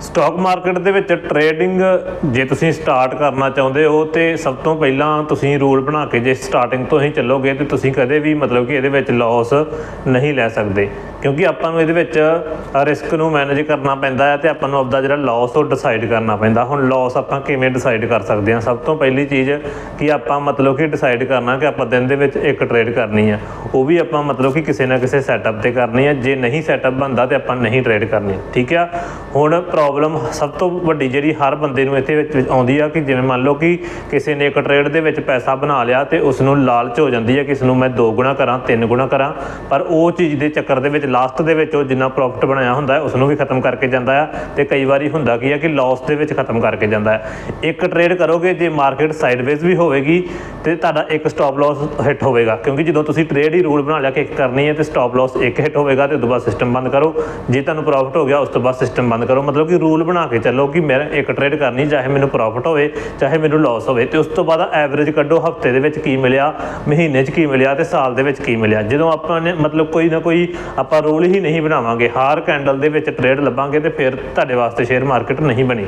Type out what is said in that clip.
Stock market ਦੇ ਵਿੱਚ trading ਜੇ ਤੁਸੀਂ ਸਟਾਰਟ ਕਰਨਾ ਚਾਹੁੰਦੇ ਹੋ ਤੇ ਸਭ ਤੋਂ ਪਹਿਲਾਂ ਤੁਸੀਂ ਰੂਲ ਬਣਾ ਕੇ ਜੇ ਸਟਾਰਟਿੰਗ ਤੋਂ ਹੀ ਚੱਲੋਗੇ ਤੇ ਤੁਸੀਂ ਕਦੇ ਵੀ ਮਤਲਬ ਕਿ ਇਹਦੇ ਵਿੱਚ ਲਾਸ ਨਹੀਂ ਲੈ ਸਕਦੇ। ਕਿਉਂਕਿ ਆਪਾਂ ਨੂੰ ਇਹਦੇ ਵਿੱਚ ਰਿਸਕ ਨੂੰ ਮੈਨੇਜ ਕਰਨਾ ਪੈਂਦਾ ਹੈ ਤੇ ਆਪਾਂ ਨੂੰ ਆਪਦਾ ਜਿਹੜਾ ਲਾਸ ਉਹ ਡਿਸਾਈਡ ਕਰਨਾ ਪੈਂਦਾ। ਹੁਣ ਲਾਸ ਆਪਾਂ ਕਿਵੇਂ ਡਿਸਾਈਡ ਕਰ ਸਕਦੇ ਹਾਂ? ਸਭ ਤੋਂ ਪਹਿਲੀ ਚੀਜ਼ ਕਿ ਆਪਾਂ ਮਤਲਬ ਕਿ ਡਿਸਾਈਡ ਕਰਨਾ ਕਿ ਆਪਾਂ ਦਿਨ ਦੇ ਵਿੱਚ ਇੱਕ ਟ੍ਰੇਡ ਕਰਨੀ ਆ। ਉਹ ਵੀ ਆਪਾਂ ਮਤਲਬ ਕਿ ਕਿਸੇ ਨਾ ਕਿਸੇ ਸੈਟਅਪ ਤੇ ਕਰਨੀ ਆ। ਜੇ ਨਹੀਂ ਸੈਟਅਪ ਬੰਦਾ ਤੇ ਆਪਾਂ ਨਹੀਂ ਟ੍ਰੇਡ ਕਰਨੀ। ਠੀਕ ਆ? ਹੁਣ ਪ੍ਰੋਬਲਮ ਸਭ ਤੋਂ ਵੱਡੀ ਜਿਹੜੀ ਹਰ ਬੰਦੇ ਨੂੰ ਇੱਥੇ ਵਿੱਚ ਆਉਂਦੀ ਆ ਕਿ ਜਿਵੇਂ ਮੰਨ ਲਓ ਕਿ ਕਿਸੇ ਨੇ ਇੱਕ ਟ੍ਰੇਡ ਦੇ ਵਿੱਚ ਪੈਸਾ ਬਣਾ ਲਿਆ ਤੇ ਉਸ ਨੂੰ ਲਾਲਚ ਹੋ ਜਾਂਦੀ ਹੈ ਕਿ ਇਸ ਨੂੰ ਮੈਂ ਦੋ ਗੁਣਾ ਕਰਾਂ, ਤਿੰਨ ਗੁਣਾ ਕਰਾਂ। ਪਰ ਉਹ ਚੀਜ਼ ਦੇ ਚੱਕਰ ਦੇ ਵਿੱਚ ਲਾਸਟ ਦੇ ਵਿੱਚ ਉਹ ਜਿੰਨਾ ਪ੍ਰੋਫਿਟ ਬਣਾਇਆ ਹੁੰਦਾ ਹੈ ਉਸ ਨੂੰ ਵੀ ਖਤਮ ਕਰਕੇ ਜਾਂਦਾ ਆ। ਤੇ ਕਈ ਵਾਰੀ ਹੁੰਦਾ ਕੀ ਆ ਕਿ ਲਾਸ ਦੇ ਵਿੱਚ ਖਤਮ ਕਰਕੇ ਜਾਂਦਾ ਹੈ। ਇੱਕ ਟ੍ਰੇਡ ਕਰੋਗੇ, ਜੇ ਮਾਰਕੀਟ ਸਾਈਡਵੇਜ਼ ਵੀ ਹੋਵੇਗੀ, ਤੇ ਤੁਹਾਡਾ ਇੱਕ ਸਟਾਪ ਲਾਸ ਹਿੱਟ ਹੋਵੇਗਾ। ਕਿਉਂਕਿ ਜਦੋਂ ਤੁਸੀਂ ਟ੍ਰੇਡ ਹੀ ਰੂਲ ਬਣਾ ਲਿਆ ਕਿ ਇੱਕ ਕਰਨੀ ਹੈ ਤੇ ਸਟਾਪ ਲਾਸ ਇੱਕ ਹਿੱਟ ਹੋਵੇਗਾ, ਤੇ ਉਦੋਂ ਬਾਅਦ ਸਿਸਟਮ ਬੰਦ ਕਰੋ। ਜੇ ਤੁਹਾਨੂੰ ਪ੍ਰੋਫਿਟ ਹੋ ਗਿਆ, ਉਸ ਤੋਂ ਬਾਅਦ ਸਿਸਟਮ ਬੰਦ ਕਰੋ। ਮਤਲਬ ਕਿ ਰੂਲ ਬਣਾ ਕੇ ਚੱਲੋ ਕਿ ਮੈਂ ਇੱਕ ਟ੍ਰੇਡ ਕਰਨੀ, ਚਾਹੇ ਮੈਨੂੰ ਪ੍ਰੋਫਿਟ ਹੋਵੇ, ਚਾਹੇ ਮੈਨੂੰ ਲਾਸ ਹੋਵੇ, ਤੇ ਉਸ ਤੋਂ ਬਾਅਦ ਐਵਰੇਜ ਕੱਢੋ, ਹਫ਼ਤੇ ਦੇ ਵਿੱਚ ਕੀ ਮਿਲਿਆ, ਮਹੀਨੇ 'ਚ ਕੀ ਮਿਲਿਆ, ਤੇ ਸਾਲ ਦੇ ਵਿੱਚ ਕੀ ਮਿਲਿਆ। ਜਦੋਂ ਆਪਾਂ ਨੇ ਮਤਲਬ ਕੋਈ ਨਾ ਕੋਈ ਆਪਾਂ ਆਪਾਂ ਰੂਲ ਹੀ ਨਹੀਂ ਬਣਾਵਾਂਗੇ। ਹਾਰ ਕੈਂਡਲ ਦੇ ਵਿੱਚ ਟ੍ਰੇਡ ਲੱਭਾਂਗੇ ਤੇ ਫਿਰ ਤੁਹਾਡੇ ਵਾਸਤੇ ਸ਼ੇਅਰ ਮਾਰਕੀਟ ਨਹੀਂ ਬਣੀ।